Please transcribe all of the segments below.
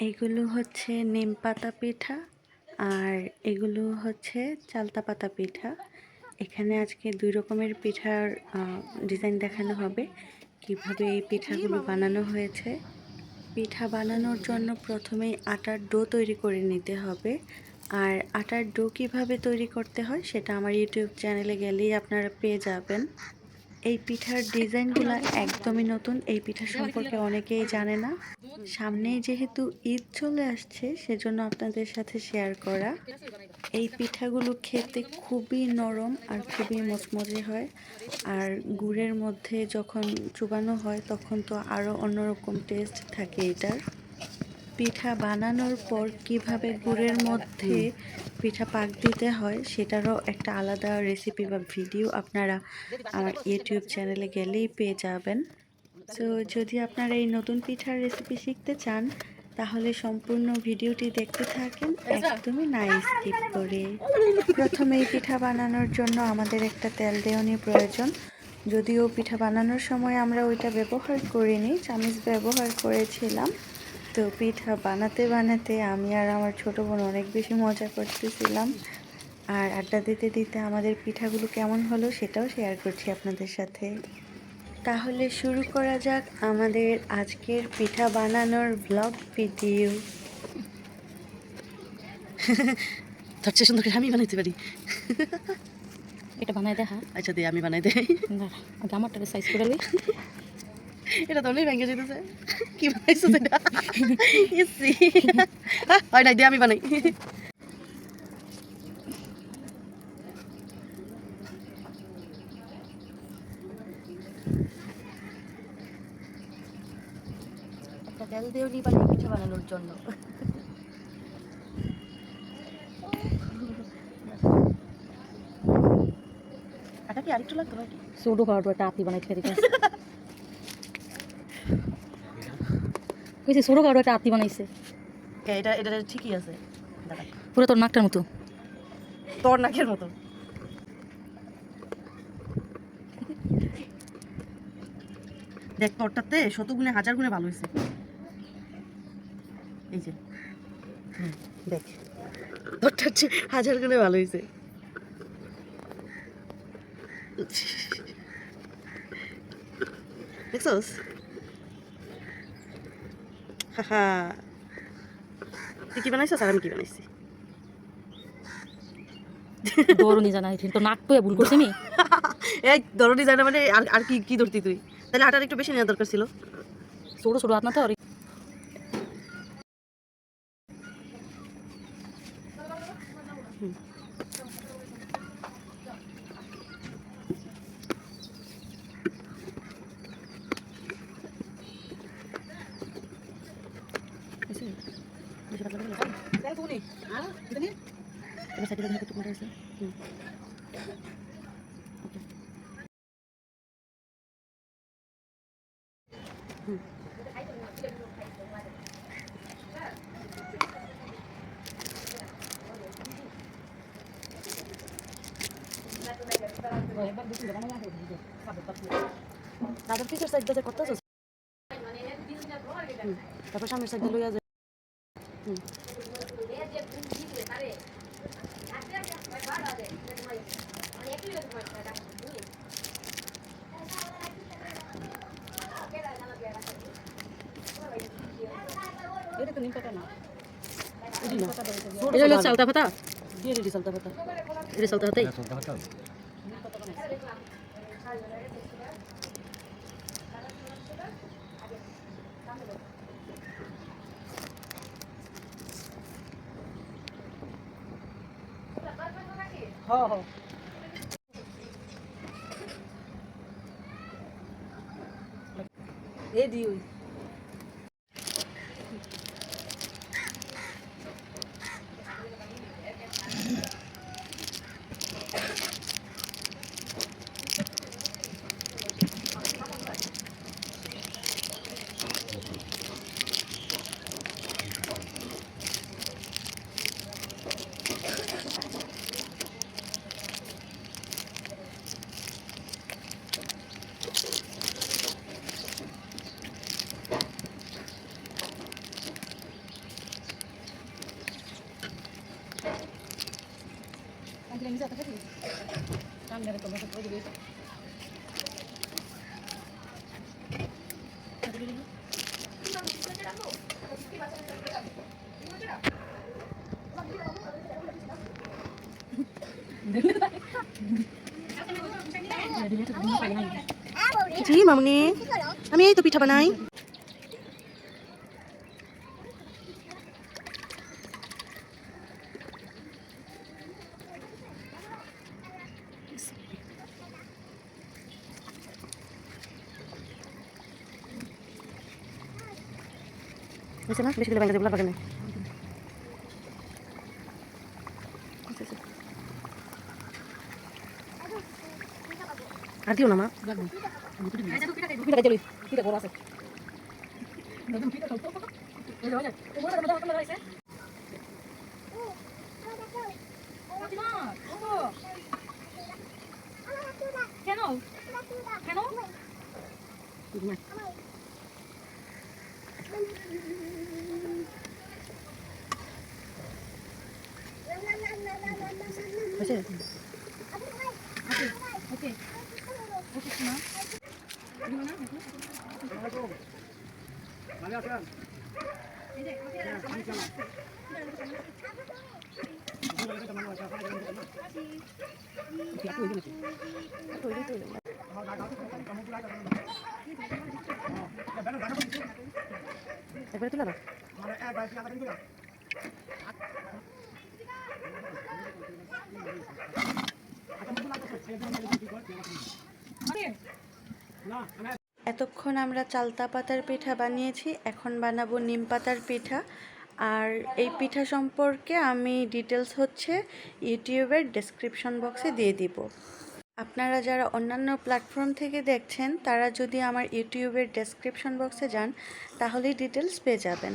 এগুলো হচ্ছে নিম পাতা পিঠা আর এগুলো হচ্ছে চালতা পাতা পিঠা। এখানে আজকে দুই রকমের পিঠার ডিজাইন দেখানো হবে। কীভাবে এই পিঠাগুলো বানানো হয়েছে? পিঠা বানানোর জন্য প্রথমেই আটার ডো তৈরি করে নিতে হবে। আর আটার ডো কীভাবে তৈরি করতে হয় সেটা আমার ইউটিউব চ্যানেলে গেলেই আপনারা পেয়ে যাবেন। এই পিঠার ডিজাইনগুলো একদমই নতুন। এই পিঠা সম্পর্কে অনেকেই জানে না। সামনেই যেহেতু ঈদ চলে আসছে, সেজন্য আপনাদের সাথে শেয়ার করা। এই পিঠাগুলো খেতে খুবই নরম আর খুবই মচমচে হয়। আর গুড়ের মধ্যে যখন চুবানো হয়, তখন তো আরও অন্যরকম টেস্ট থাকে এটার। পিঠা বানানোর পর কীভাবে গুড়ের মধ্যে পিঠা পাক দিতে হয় সেটারও একটা আলাদা রেসিপি বা ভিডিও আপনারা আমার ইউটিউব চ্যানেলে গেলেই পেয়ে যাবেন। তো যদি আপনারা এই নতুন পিঠার রেসিপি শিখতে চান তাহলে সম্পূর্ণ ভিডিওটি দেখতে থাকেন একদমই না স্কিপ করে। প্রথমে এই পিঠা বানানোর জন্য আমাদের একটা তেল দেওয়ানি প্রয়োজন। যদিও পিঠা বানানোর সময় আমরা ওইটা ব্যবহার করিনি চামিচ ব্যবহার করেছিলাম। তো পিঠা বানাতে বানাতে আমি আর আমার ছোট বোন অনেক বেশি মজা করতেছিলাম। আর আড্ডা দিতে দিতে আমাদের পিঠাগুলো কেমন হলো সেটাও শেয়ার করছি আপনাদের সাথে। তাহলে শুরু করা যাক আমাদের আজকের পিঠা বানানোর ব্লগ ভিডিও তার সুন্দর করে আমি বানাইতে পারি। এটা বানাই দেখা আচ্ছা দিয়ে আমি বানাই দেই না আগে সাইজ করে এটা তো অনেক ভেঙে যেতেছে। কি বানাইছো সেটা ইসি হয় নাই দিয়ে আমি বানাই। তেল দিয়েও নি বানাই পিঠা বানানোর জন্য। আটা কি আরেকটু লাগতো নাকি? সুডো একটা আপনি বানাই খেয়ে কইছে সুডো পাউডার একটা আপনি বানাইছে। এটা এটা ঠিকই আছে। পুরো তোর নাকটার মতো। তোর নাকের মতো। দেখ তোরটাতে শত গুণে হাজার গুণে ভালো হয়েছে এই যে। দেখ। তোরটার চেয়ে হাজার গুণে ভালো হয়েছে দেখছোস? হাহা তুই কি বানাইছিস? আর আমি কি বানাইছি দৌড়নি জানা তো নাক পেয়ে ভুল করছি আমি। এই ধরনি জানা মানে আর আর কি কি ধরতি তুই? তাহলে আটার একটু বেশি নেওয়া দরকার ছিল। ছোট ছোট হাত না তো আর এবার সাইডে দেখো একটু কোনটা আছে। দাদার পিছের সাইড দিয়ে করতে তারপর সামনের সাইড দিয়ে লইয়া যায় হুম। এটা হলো চালতা পাতা দিয়ে রেডি চলতে পাতা এটা মামুনি। আমি এই তো পিঠা বানাই। বুঝছে না? বেশি করে ব্যাংকে যেগুলো বাগানে। আর দিও না মা। কেন কেন হয়েছে? একবারে তুলে না এতক্ষণ আমরা চালতা পাতার পিঠা বানিয়েছি, এখন বানাবো নিম পাতার পিঠা। আর এই পিঠা সম্পর্কে আমি ডিটেলস হচ্ছে ইউটিউবের ডেসক্রিপশন বক্সে দিয়ে দিব। আপনারা যারা অন্যান্য প্ল্যাটফর্ম থেকে দেখছেন, তারা যদি আমার ইউটিউবের ডেসক্রিপশন বক্সে যান, তাহলেই ডিটেলস পেয়ে যাবেন।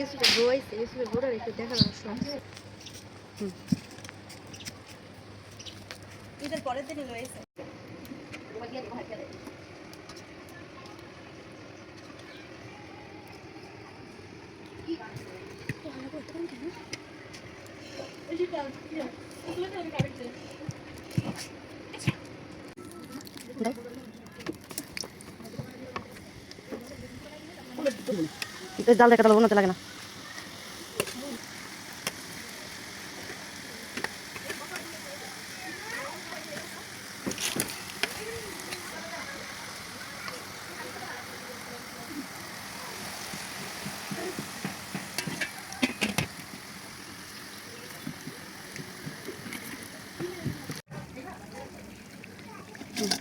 যাচ্ছে ইউসুফে বইছে ইউসুফে বড় রেখে ঈদের পরের দিনই রয়েছে জাল দেখা লাগে না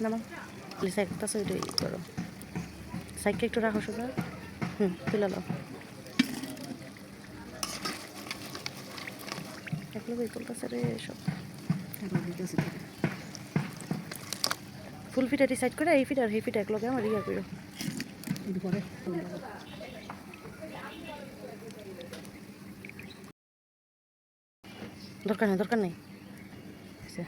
নামা। সাইড একটা সাইড করো সাইডকে একটু রাখো সোজা হুম তুলে নাও একলো বই করতেছে রে সব ফুল ফিটা ডিসাইড করে এই ফিট এই ফিট একলগে আমার ইয়া করো দরকার নেই দরকার নেই আচ্ছা।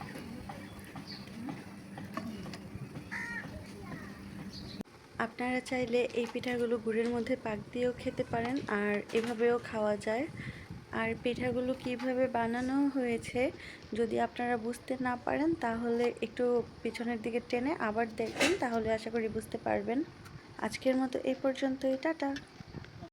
আপনারা চাইলে এই পিঠাগুলো গুড়ের মধ্যে পাক দিয়েও খেতে পারেন আর এভাবেও খাওয়া যায়। আর পিঠাগুলো কীভাবে বানানো হয়েছে যদি আপনারা বুঝতে না পারেন, তাহলে একটু পিছনের দিকে টেনে আবার দেখবেন, তাহলে আশা করি বুঝতে পারবেন। আজকের মতো এই পর্যন্তই, টাটা।